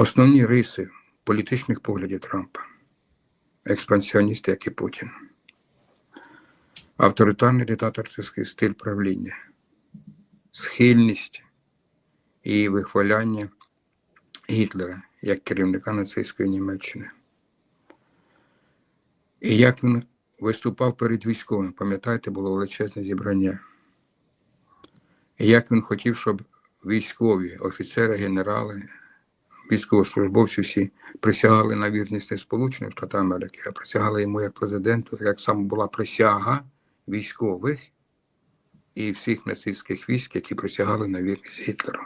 Основні риси політичних поглядів Трампа. Експансіоніст, як і Путін. Авторитарний диктаторський стиль правління, схильність і вихваляння Гітлера як керівника нацистської Німеччини. І як він виступав перед військовими, пам'ятаєте, було величезне зібрання. І як він хотів, щоб військові, офіцери, генерали, військовослужбовці всі присягали на вірність не Сполучених Штатів Америки, а присягали йому як президенту, так як саме була присяга військових і всіх нацистських військ, які присягали на вірність Гітлеру.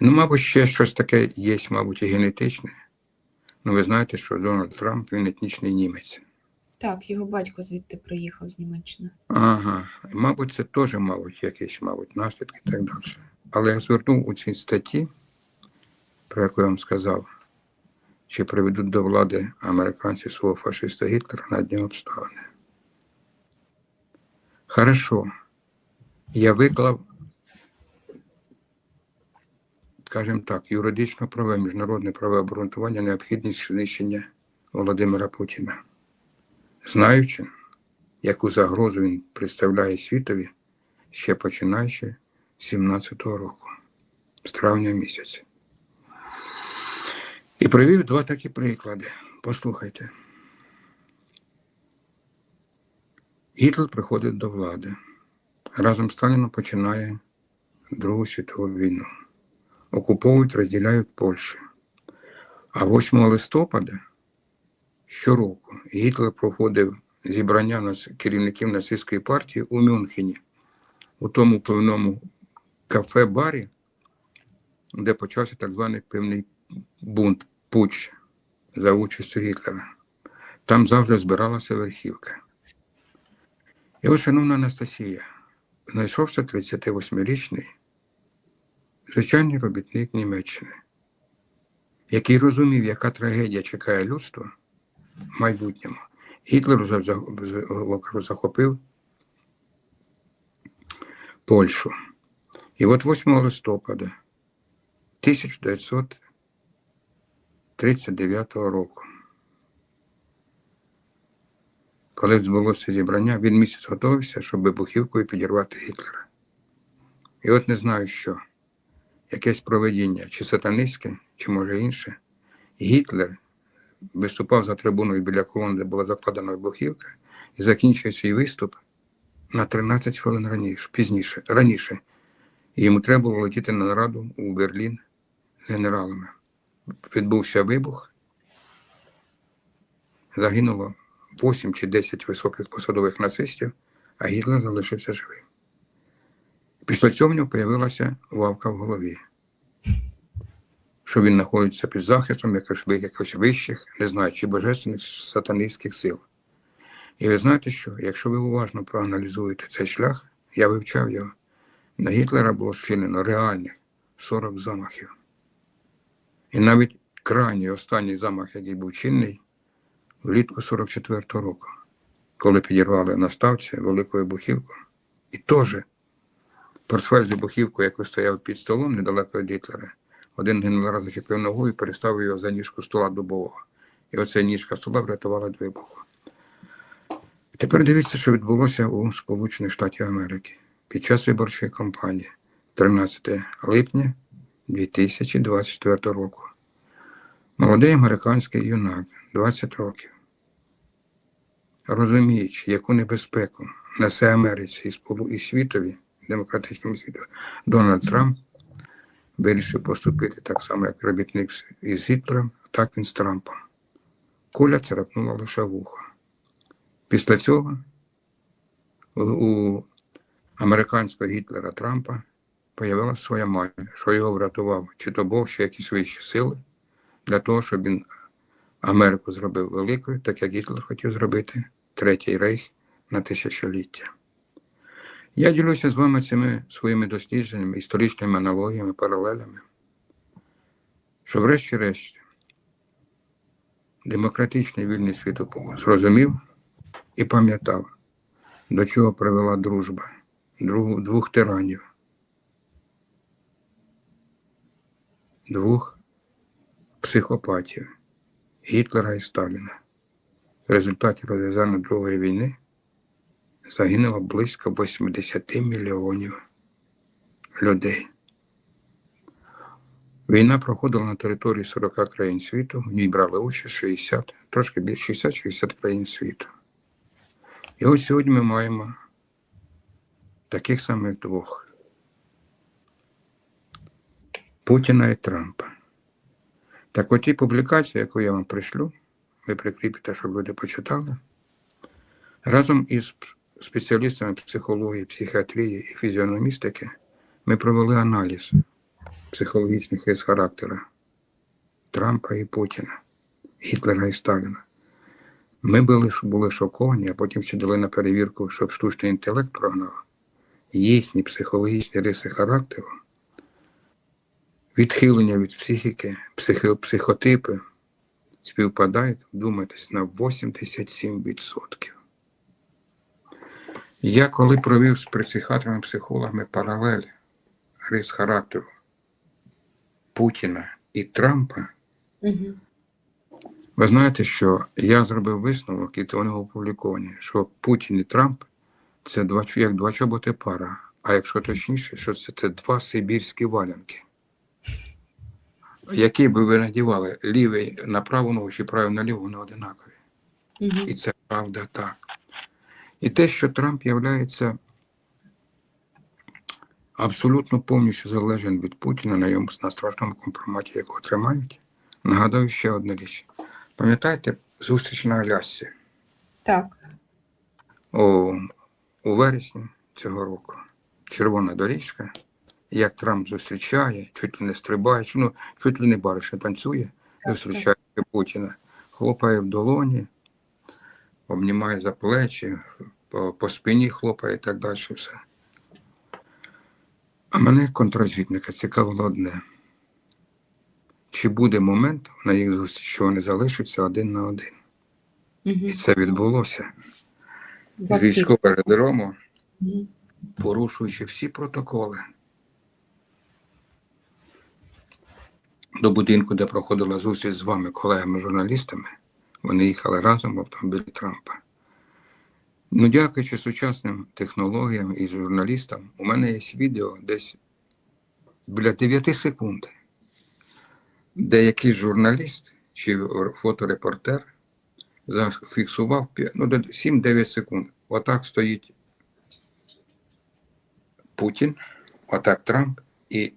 Ну, мабуть, ще щось таке є, мабуть, і генетичне. Ну, ви знаєте, що Дональд Трамп він етнічний німець. Так, його батько звідти приїхав з Німеччини. Ага, мабуть, це теж, мабуть, якісь, мабуть, наслідки і так далі. Але я звернув у цій статті, про яку я вам сказав, чи приведуть до влади американці свого фашиста Гітлера на дні обставини. Хорошо. Я виклав, скажімо так, юридично праве, міжнародне праве обґрунтування необхідність знищення Володимира Путіна знаючи, яку загрозу він представляє світові ще починаючи 17-го року, з травня місяця. І привів два такі приклади. Послухайте. Гітлер приходить до влади. Разом з Сталіном починає Другу світову війну. Окуповують, розділяють Польщу. А 8 листопада щороку Гітлер проходив зібрання керівників нацистської партії у Мюнхені, у тому певному кафе-барі, де почався так званий певний бунт, путч за участю Гітлера. Там завжди збиралася верхівка. І ось, шановна Анастасія, знайшовся 38-річний звичайний робітник Німеччини, який розумів, яка трагедія чекає людство в майбутньому. Гітлер за- за- за- захопив Польщу. І от 8 листопада 1939 року, коли відбулося зібрання, він місяць готувався, щоб вибухівкою підірвати Гітлера. І от не знаю що, якесь проведіння, чи сатанистське, чи може інше. Гітлер виступав за трибуною біля колони, де була закладена вибухівка, і закінчив свій виступ на 13 хвилин раніше, пізніше, раніше. Йому треба було летіти на нараду у Берлін з генералами. Відбувся вибух, загинуло 8 чи 10 високих посадових нацистів, а Гітлер залишився живим. Після цього в нього появилася вавка в голові що він знаходиться під захистом якось вищих, не знаю, чи божественних сатаністських сил. І ви знаєте що? Якщо ви уважно проаналізуєте цей шлях, я вивчав його, на Гітлера було вчинено реальних 40 замахів. І навіть крайній останній замах, який був чинний, влітку 44-го року, коли підірвали на велику вибухівку, і теж портфель з вибухівкою, який стояв під столом недалеко від Гітлера, один генерал зачепив ногу і переставив його за ніжку стола дубового. І оця ніжка стола врятувала від вибуху. Тепер дивіться, що відбулося у Сполучених Штатів Америки під час виборчої кампанії 13 липня 2024 року. Молодий американський юнак, 20 років, розуміючи, яку небезпеку несе Америці і світові, демократичному світу, Дональд Трамп вирішив поступити так само, як робітник із Гітлером, так він з Трампом. Куля царапнула лише вухо. Після цього у американського Гітлера Трампа появилася своя мати, що його врятував, чи то Бог, чи якісь вищі сили, для того, щоб він Америку зробив великою, так як Гітлер хотів зробити Третій рейх на тисячоліття. Я ділюся з вами цими своїми дослідженнями, історичними аналогіями, паралелями, що врешті-решт демократичний вільний світопогляд зрозумів і пам'ятав, до чого привела дружба двох, тиранів. двох психопатів Гітлера і Сталіна. В результаті розв'язання Другої війни загинуло близько 80 мільйонів людей. Війна проходила на території 40 країн світу, в ній брали участь 60, трошки більше 60-60 країн світу. І ось сьогодні ми маємо таких самих двох Путіна і Трампа. Так от ті публікації, яку я вам пришлю, ви прикріпите, щоб люди почитали, разом із спеціалістами психології, психіатрії і фізіономістики ми провели аналіз психологічних рис характера Трампа і Путіна, Гітлера і Сталіна. Ми були, були шоковані, а потім ще дали на перевірку, щоб штучний інтелект прогнав їхні психологічні риси характеру, відхилення від психіки, психо, психотипи співпадають, думайтесь, на 87%. Я коли провів з психіатрами психологами паралель рис характеру Путіна і Трампа, Угу. ви знаєте, що я зробив висновок, і вони опубліковані, що Путін і Трамп це два, як два чоботи пара, а якщо точніше, що це, це два сибірські валянки. Які би ви надівали лівий на праву ногу чи правий на ліву, вони одинакові. Угу. І це правда так. І те, що Трамп являється абсолютно повністю залежен від Путіна на йому на страшному компроматі, якого тримають, нагадую ще одну річ. Пам'ятаєте зустріч на Алясці Так. у, у вересні цього року? Червона доріжка, як Трамп зустрічає, чуть ли не стрибає, ну, чуть ли не бариша танцює, зустрічає Путіна, хлопає в долоні, обнімає за плечі, по, по спині хлопає і так далі. Все. А мене, як контррозвідника, цікавило одне. Чи буде момент на їх зустріч, що вони залишаться один на один? Угу. І це відбулося з військового аеродрому, порушуючи всі протоколи. До будинку, де проходила зустріч з вами, колегами-журналістами, вони їхали разом в автомобілі Трампа. Ну, дякуючи сучасним технологіям і журналістам, у мене є відео десь біля 9 секунд, де якийсь журналіст чи фоторепортер зафіксував ну, де 7-9 секунд. Отак стоїть Путін, отак Трамп, і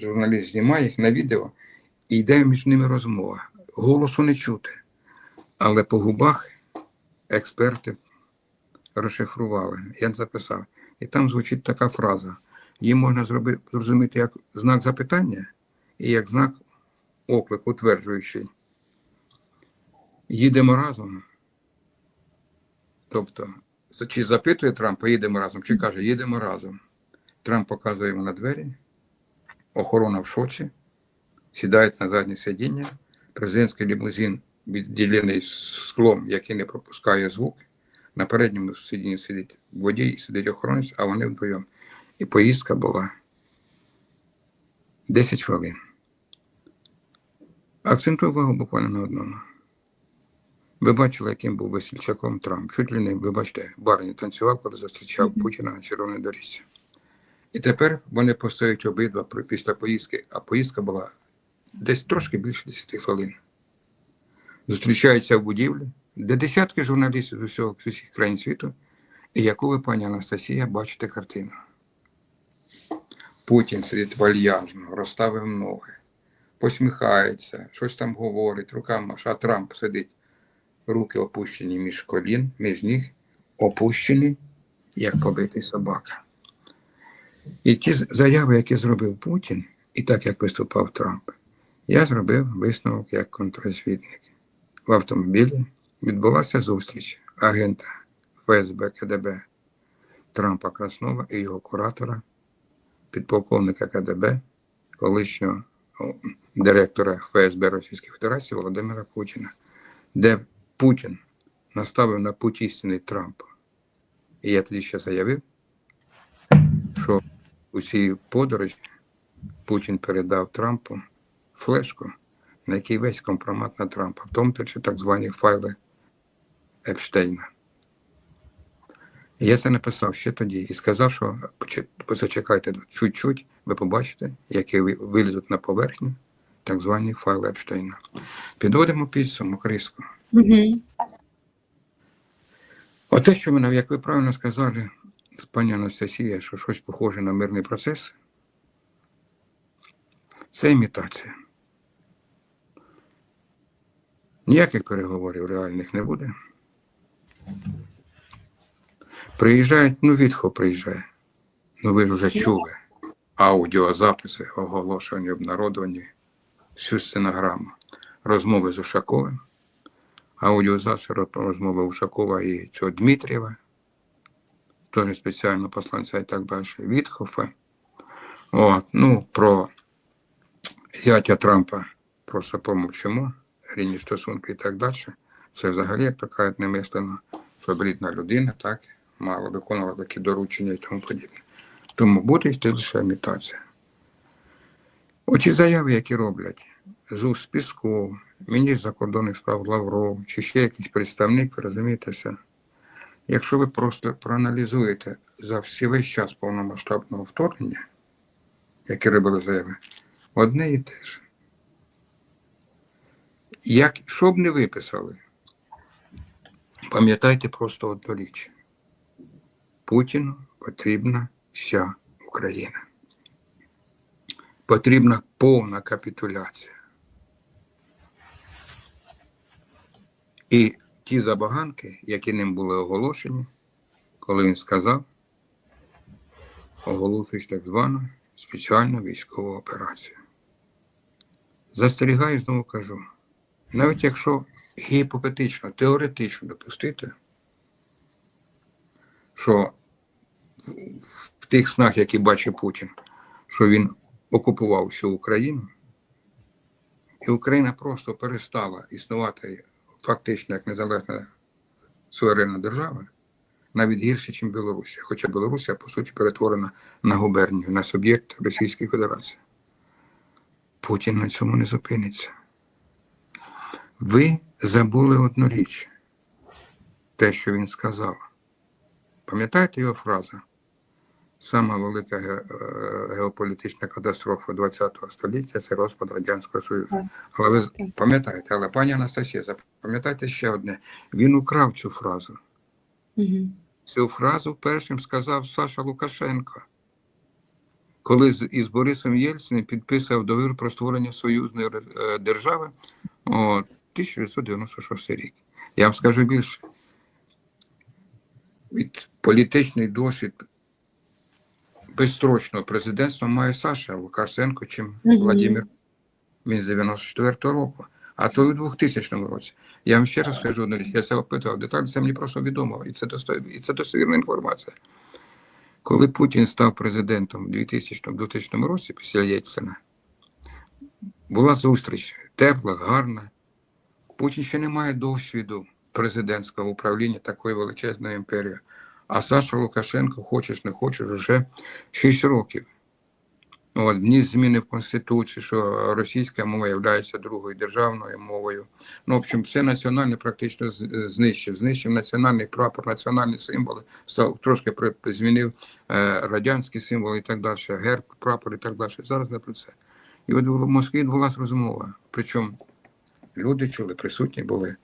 журналіст знімає їх на відео, і йде між ними розмова. Голосу не чути. Але по губах експерти розшифрували. Я записав. І там звучить така фраза. Її можна зробити, зрозуміти як знак запитання і як знак оклику, утверджуючий. Їдемо разом. Тобто, чи запитує Трампа, їдемо разом, чи каже, їдемо разом. Трамп показує йому на двері, охорона в шоці, сідають на заднє сидіння, президентський лімузин відділений склом, який не пропускає звук. На передньому сидінні сидить водій і сидить охоронець, а вони вдвоєм. І поїздка була 10 хвилин. Акцентую увагу буквально на одному. Ви бачили, яким був весільчаком Трамп. Чуть ли не, ви бачите, барині танцював, коли зустрічав. Путіна на червоній доріжці. І тепер вони постають обидва після поїздки, а поїздка була десь трошки більше 10 хвилин. Зустрічаються в будівлі, де десятки журналістів з усього з усіх країн світу, і яку ви, пані Анастасія, бачите картину. Путін сидить вальяжно, розставив ноги, посміхається, щось там говорить, руками, а Трамп сидить, руки опущені між колін, між ніг, опущені, як побитий собака. І ті заяви, які зробив Путін, і так як виступав Трамп, я зробив висновок як контррозвідник. В автомобілі відбулася зустріч агента ФСБ КДБ Трампа Краснова і його куратора, підполковника КДБ, колишнього директора ФСБ Російської Федерації Володимира Путіна, де Путін наставив на путь істинний Трампа. І я тоді ще заявив, що у цій подорожі Путін передав Трампу флешку, на якій весь компромат на Трампа, в тому числі так звані файли Епштейна. Я це написав ще тоді і сказав, що зачекайте чуть-чуть, ви побачите, які вилізуть на поверхню так звані файли Епштейна. Підводимо підсумок риску. Угу. Оте, що мене, як ви правильно сказали, пані Анастасія, що щось похоже на мирний процес, це імітація. Ніяких переговорів реальних не буде. Приїжджають, ну Вітхо приїжджає. Ну ви вже чули. Аудіозаписи, оголошення, обнародовані, всю стенограму. Розмови з Ушаковим, аудіозаписи розмови Ушакова і цього Дмитрієва, теж спеціально посланця і так далі, Вітхофа. От, ну, про зятя Трампа просто помовчимо, рівні стосунки і так далі. Це взагалі, як то кажуть, немислено фабритна людина, так, мало виконувала такі доручення і тому подібне. Тому буде йти лише імітація. Оті заяви, які роблять з Пісков, міністр закордонних справ Лавров, чи ще якийсь представник, розумієте. Якщо ви просто проаналізуєте за всі весь час повномасштабного вторгнення, які робили заяви, одне і те ж. Як, що б не виписали, пам'ятайте просто одну річ. Путіну потрібна вся Україна. Потрібна повна капітуляція. І ті забаганки, які ним були оголошені, коли він сказав, оголошуєш так звану спеціальну військову операцію. Застерігаю, знову кажу, навіть якщо гіпотетично, теоретично допустити, що в- тих снах, які бачить Путін, що він окупував всю Україну, і Україна просто перестала існувати фактично як незалежна суверенна держава, навіть гірше, ніж Білорусія. Хоча Білорусія, по суті, перетворена на губернію, на суб'єкт Російської Федерації. Путін на цьому не зупиниться. Ви забули одну річ, те, що він сказав. Пам'ятаєте його фраза? Сама велика ге- е, геополітична катастрофа ХХ століття це розпад Радянського Союзу. Але ви пам'ятаєте, але пані Анастасія, запам'ятайте ще одне. Він украв цю фразу. Угу. Цю фразу першим сказав Саша Лукашенко, коли із Борисом Єльциним підписав договір про створення союзної е, держави о, 1996 рік. Я вам скажу більше. Від політичний досвід безстрочного президентства має Саша Лукашенко, чим Мгм. Владимир. Він з 94-го року, а то й у 2000 році. Я вам ще раз скажу одну річ, я це опитував деталі, це мені просто відомо, і це, досто... і це достовірна інформація. Коли Путін став президентом у 2000-2000 році після Єльцина, була зустріч тепла, гарна. Путін ще не має досвіду президентського управління такою величезною імперією. А Саша Лукашенко, хочеш не хочеш, вже 6 років. От, вніс зміни в Конституцію, що російська мова є другою державною мовою. Ну, в общем, все національне практично знищив. Знищив національний прапор, національні символи, трошки змінив е, радянські символи і так далі, герб, прапор і так далі. Зараз не про це. І от в Москві відбулася розмова. Причому люди чули, присутні були.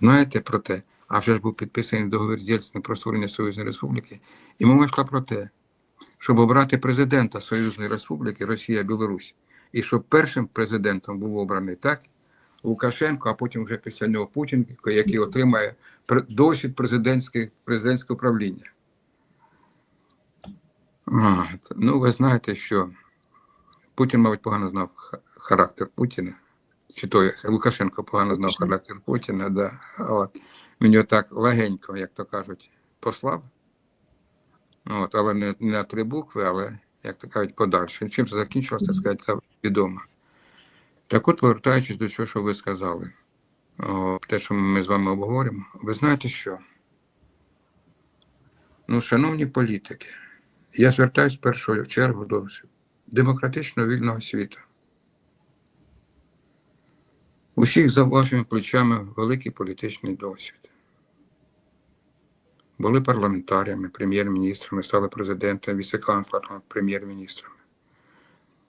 Знаєте про те, а вже ж був підписаний договір з про створення Союзної Республіки, і мова йшла про те, щоб обрати президента Союзної Республіки Росія Білорусь, і щоб першим президентом був обраний так Лукашенко, а потім вже після нього Путін, який отримає досвід президентське, президентського правління. А, ну, ви знаєте, що Путін, мабуть, погано знав характер Путіна. Чи то Лукашенко погано знав характер Путіна, да. От. Він його так легенько, як то кажуть, послав. От, але не, не на три букви, але, як то кажуть, подальше. Чим це закінчилося, так сказати, це відомо. Так от, повертаючись до цього, що ви сказали, о, те, що ми з вами обговоримо, ви знаєте що? Ну, шановні політики, я звертаюся в першу чергу до демократичного вільного світу. Усіх за вашими плечами великий політичний досвід. Були парламентарями, прем'єр-міністрами, стали президентами, віце-канцлерами, прем'єр-міністрами.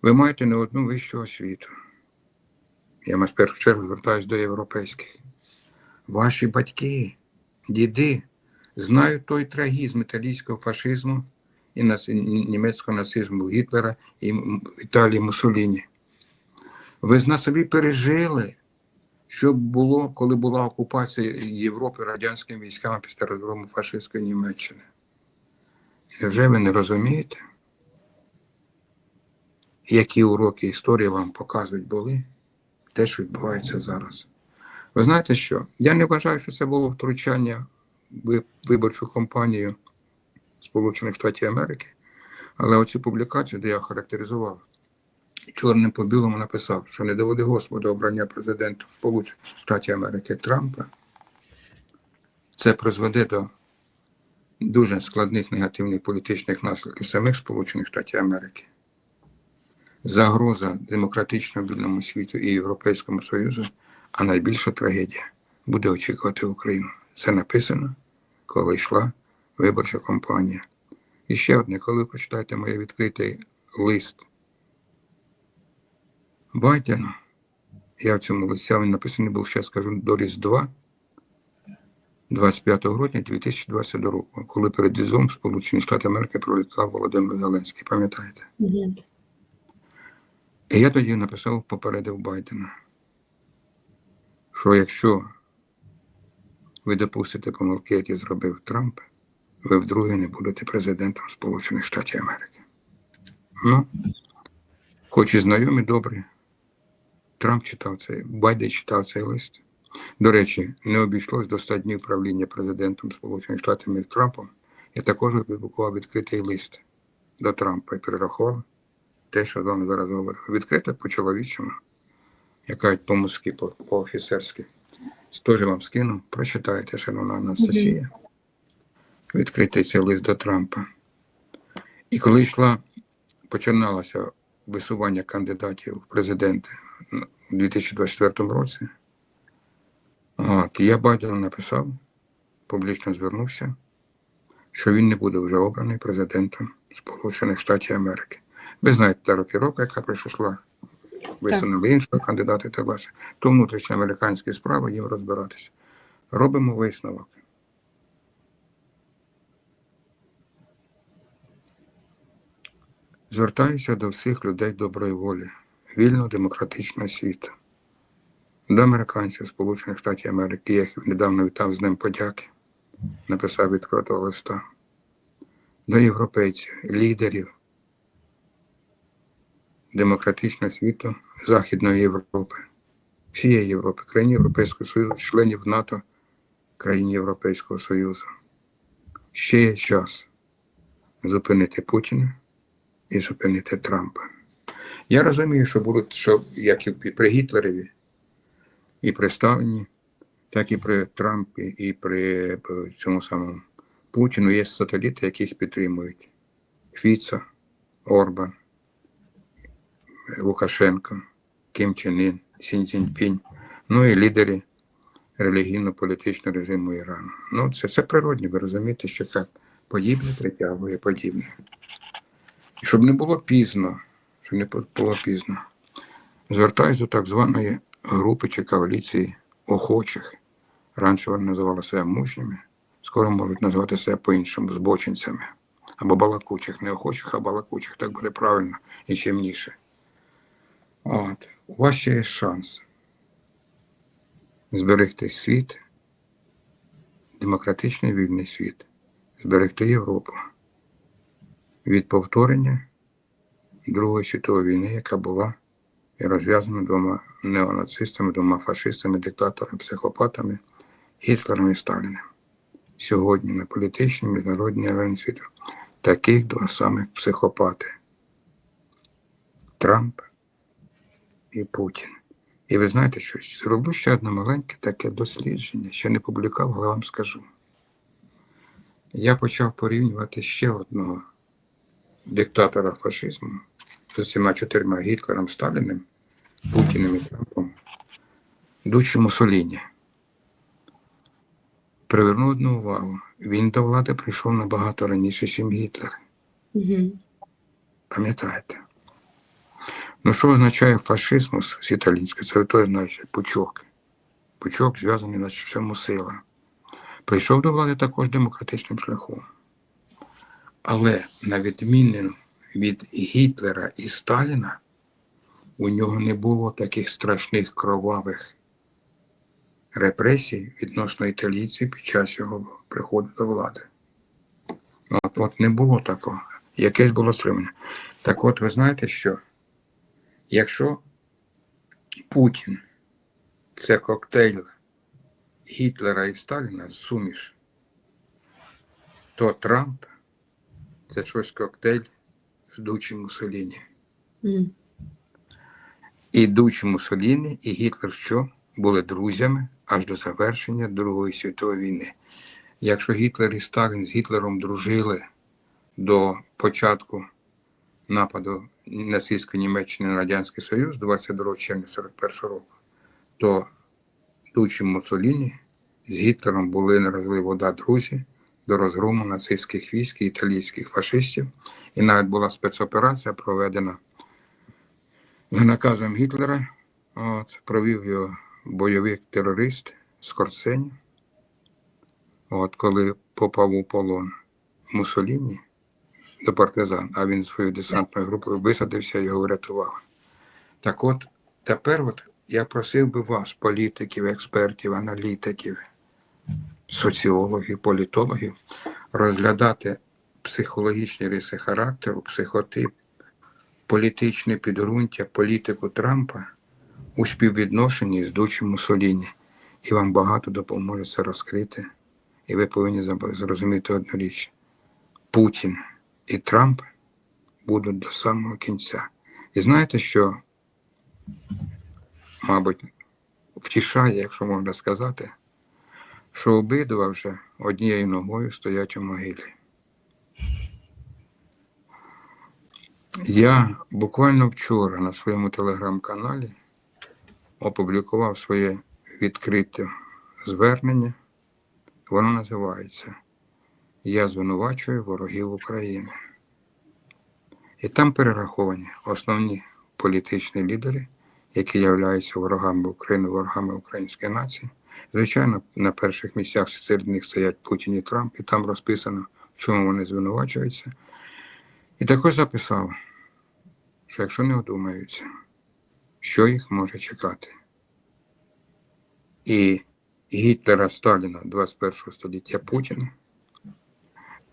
Ви маєте не одну вищу освіту. Я в першу чергу звертаюся до європейських. Ваші батьки, діди знають той трагізм італійського фашизму і німецького нацизму Гітлера і Італії Муссоліні. Ви на собі пережили, що було, коли була окупація Європи радянськими військами після розгрому фашистської Німеччини. Невже ви не розумієте, які уроки історії вам показують були, те, що відбувається зараз? Ви знаєте що? Я не вважаю, що це було втручання в виборчу кампанію Сполучених Штатів Америки, але оцю публікацію, де я характеризував, чорним по білому написав, що не доводи Господа обрання президента Сполучених Штатів Америки Трампа, це призведе до дуже складних негативних політичних наслідків самих Сполучених Штатів Америки. Загроза демократичному вільному світу і Європейському Союзу, а найбільша трагедія буде очікувати Україну. Це написано, коли йшла виборча кампанія. І ще одне, коли ви прочитаєте моє відкритий лист Байдена, я в цьому листі він написаний був, ще скажу, до Різдва 25 грудня 2022 року, коли перед Різдвом Сполучені Штати Америки пролітав Володимир Зеленський, пам'ятаєте? Угу. І я тоді написав, попередив Байдена, що якщо ви допустите помилки, які зробив Трамп, ви вдруге не будете президентом Сполучених Штатів Америки. Ну, хоч і знайомі добрі, Трамп читав цей, Байден читав цей лист. До речі, не обійшлось до 100 днів правління президентом Сполучених Штатів Америки Трампом. Я також опублікував відкритий лист до Трампа і перерахував те, що з вами зараз говорив. Відкрито по-чоловічому, як кажуть по-музьки, по- по-офіцерськи. Теж вам скину, прочитайте, шановна Анастасія. Відкритий цей лист до Трампа. І коли йшла, починалося висування кандидатів в президенти у 2024 році, от, я Байдену написав, публічно звернувся, що він не буде вже обраний президентом Сполучених Штатів Америки. Ви знаєте та рокіровка, яка прийшла, висунули іншого кандидата і так далі. То внутрішні американські справи їм розбиратися. Робимо висновок. Звертаюся до всіх людей доброї волі, вільного демократичного світу, до американців Сполучених Штатів Америки, я їх недавно вітав з ним подяки, написав відкритого листа, до європейців, лідерів демократичного світу Західної Європи, всієї Європи, країн Європейського Союзу, членів НАТО, країн Європейського Союзу. Ще є час зупинити Путіна і зупинити Трампа. Я розумію, що будуть, що як і при Гітлереві, і при Сталіні, так і при Трампі, і при е, цьому самому Путіну є сателіти, яких підтримують. Фіца, Орбан, Лукашенко, Ким Чен Ін, Сін Цзіньпінь, ну і лідери релігійно-політичного режиму Ірану. Ну, це, це природне, ви розумієте, що так подібне притягує подібне. І щоб не було пізно, щоб не було пізно, звертаюся до так званої групи чи коаліції охочих. Раніше вони називали себе мужніми, скоро можуть назвати себе по-іншому збочинцями. Або балакучих, не охочих, а балакучих, так буде правильно і чимніше. От. У вас ще є шанс зберегти світ, демократичний вільний світ, зберегти Європу від повторення Другої світової війни, яка була і розв'язана двома неонацистами, двома фашистами, диктаторами, психопатами, Гітлером і Сталіним. Сьогодні на політичній міжнародній арені світу таких два самих психопати Трамп і Путін. І ви знаєте щось? Зроблю ще одне маленьке таке дослідження, ще не публікував, але вам скажу. Я почав порівнювати ще одного диктатора фашизму з усіма чотирма Гітлером, Сталіним, Путіним і Трампом, Дучі Муссоліні. Привернув одну увагу. Він до влади прийшов набагато раніше, ніж Гітлер. Угу. Пам'ятаєте? Ну, що означає фашизмус з італійської? Це той значить пучок. Пучок зв'язаний на всьому сила. Прийшов до влади також демократичним шляхом. Але на відміну від Гітлера і Сталіна, у нього не було таких страшних кровавих репресій відносно італійців під час його приходу до влади. От, от не було такого. Якесь було стримання. Так от, ви знаєте що? Якщо Путін це коктейль Гітлера і Сталіна суміш, то Трамп це щось коктейль Дучі Муссоліні. Угу. І Дучі Муссоліні, і Гітлер що? Були друзями аж до завершення Другої світової війни. Якщо Гітлер і Сталін з Гітлером дружили до початку нападу нацистської Німеччини на Радянський Союз 22 червня 41 року, то Дучі Муссоліні з Гітлером були розлив вода друзі до розгрому нацистських військ і італійських фашистів. І навіть була спецоперація проведена за наказом Гітлера. От, провів його бойовик терорист Скорцені. От, коли попав у полон Муссоліні до партизан, а він своєю десантною групою висадився і його врятував. Так от, тепер от я просив би вас, політиків, експертів, аналітиків, соціологів, політологів, розглядати психологічні риси характеру, психотип, політичне підґрунтя, політику Трампа у співвідношенні з Дучі Муссоліні. І вам багато допоможе це розкрити. І ви повинні зрозуміти одну річ: Путін і Трамп будуть до самого кінця. І знаєте, що, мабуть, втішає, якщо можна сказати, що обидва вже однією ногою стоять у могилі. Я буквально вчора на своєму телеграм-каналі опублікував своє відкрите звернення. Воно називається Я звинувачую ворогів України. І там перераховані основні політичні лідери, які являються ворогами України, ворогами української нації. Звичайно, на перших місцях серед них стоять Путін і Трамп, і там розписано, в чому вони звинувачуються. І також записав, що якщо не одумаються, що їх може чекати. І Гітлера Сталіна 21 століття Путіна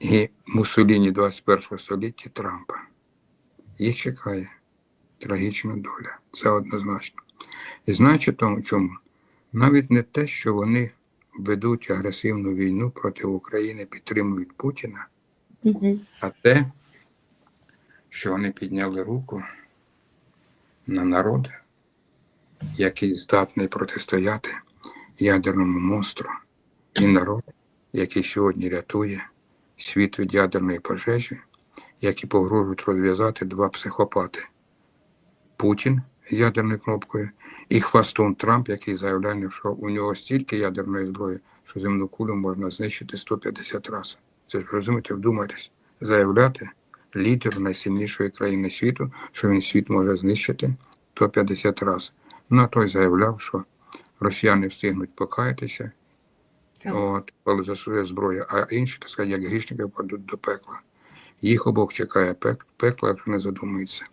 і Муссоліні 21 століття Трампа. Їх чекає трагічна доля. Це однозначно. І знаючи тому чому, навіть не те, що вони ведуть агресивну війну проти України, підтримують Путіна, Угу. а те, що вони підняли руку на народ, який здатний протистояти ядерному монстру, і народ, який сьогодні рятує світ від ядерної пожежі, які погрожують розв'язати два психопати: Путін ядерною кнопкою і хвастун Трамп, який заявляє, що у нього стільки ядерної зброї, що земну кулю можна знищити 150 разів. Це ж розумієте, вдумайтесь, заявляти лідеру найсильнішої країни світу, що він світ може знищити 150 разів. Ну, а той заявляв, що росіяни встигнуть покаятися, от, коли за свою зброю, а інші, так сказати, як грішники, падуть до пекла. Їх обох чекає пек- пекло, якщо не задумуються.